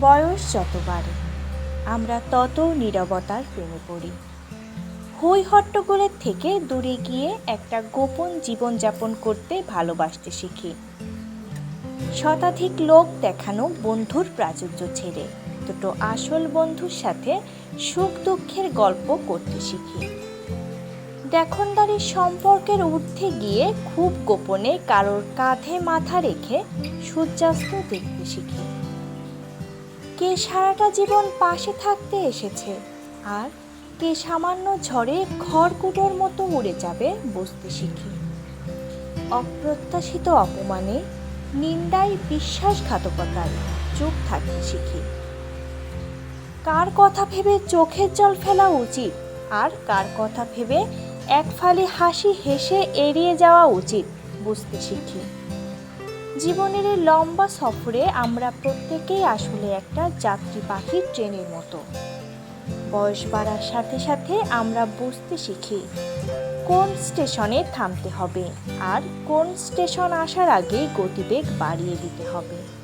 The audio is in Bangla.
বয়স যত বাড়ে আমরা তত নীরবতার প্রেমে পড়ি। হই হট্টগোলের থেকে দূরে গিয়ে একটা গোপন জীবনযাপন করতে ভালোবাসতে শিখি। শতাধিক লোক দেখানো বন্ধুর প্রাচুর্য ছেড়ে দুটো আসল বন্ধুর সাথে সুখ দুঃখের গল্প করতে শিখি। দেখনদারির সম্পর্কের ঊর্ধ্বে গিয়ে খুব গোপনে কারোর কাঁধে মাথা রেখে সূর্যাস্ত দেখতে শিখি। কে সারাটা জীবন পাশে থাকতে এসেছে? আর কে সামান্য ঝড়ে খড়কুটোর মতো উড়ে যাবে বুঝতে শিখি? অপ্রত্যাশিত অপমানে নিন্দায় বিশ্বাসঘাতকতায় চুপ থাকতে শিখি। কার কথা ভেবে চোখের জল ফেলা উচিত? আর কার কথা ভেবে এক ফালি হাসি হেসে এড়িয়ে যাওয়া উচিত বুঝতে শিখি? জীবনের এই লম্বা সফরে আমরা প্রত্যেকেই আসলে একটা যাত্রী পাখির ট্রেনের মতো। বয়স বাড়ার সাথে সাথে আমরা বুঝতে শিখি কোন স্টেশনে থামতে হবে আর কোন স্টেশন আসার আগেই গতিবেগ বাড়িয়ে দিতে হবে।